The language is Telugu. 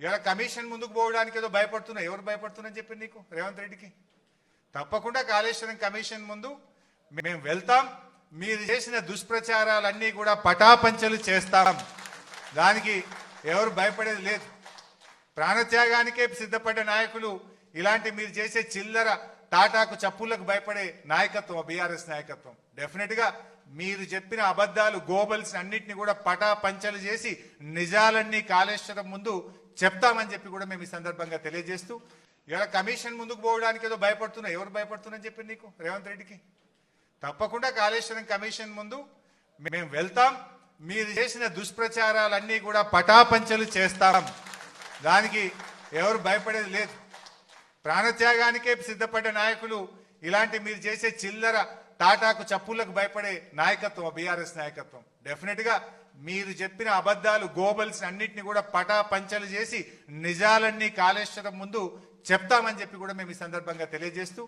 ఇవాళ కమిషన్ ముందుకు పోవడానికి ఏదో భయపడుతున్నా. ఎవరు భయపడుతున్నారని చెప్పి నీకు రేవంత్ రెడ్డికి? తప్పకుండా కాళేశ్వరం కమిషన్ ముందు మేము వెళ్తాం. మీరు చేసిన దుష్ప్రచారాలన్నీ కూడా పటాపంచలు చేస్తాం. దానికి ఎవరు భయపడేది లేదు. ప్రాణత్యాగానికే సిద్ధపడ్డ నాయకులు ఇలాంటి మీరు చేసే చిల్లర టాటాకు చప్పులకు భయపడే నాయకత్వం బీఆర్ఎస్ నాయకత్వం. డెఫినెట్గా మీరు చెప్పిన అబద్ధాలు గోబల్స్ అన్నిటిని కూడా పటా పంచలు చేసి నిజాలన్నీ కాళేశ్వరం ముందు చెప్తామని చెప్పి కూడా మేము ఈ సందర్భంగా తెలియజేస్తూ ఇవాళ కమిషన్ ముందుకు పోవడానికి ఏదో భయపడుతున్నా ఎవరు భయపడుతున్నారని చెప్పి నీకు రేవంత్ రెడ్డికి? తప్పకుండా కాళేశ్వరం కమిషన్ ముందు మేము వెళ్తాం మీరు చేసిన దుష్ప్రచారాలన్నీ కూడా పటాపంచలు చేస్తాం. దానికి ఎవరు భయపడేది లేదు. ప్రాణత్యాగానికే సిద్ధపడ్డ నాయకులు ఇలాంటి మీరు చేసే చిల్లర టాటాకు చప్పులకు భయపడే నాయకత్వం బీఆర్ఎస్ నాయకత్వం. డెఫినెట్గా మీరు చెప్పిన అబద్ధాలు గోబల్స్ అన్నిటిని కూడా పటా పంచలు చేసి నిజాలన్నీ కాళేశ్వరం ముందు చెప్తామని చెప్పి కూడా మేము ఈ సందర్భంగా తెలియజేస్తూ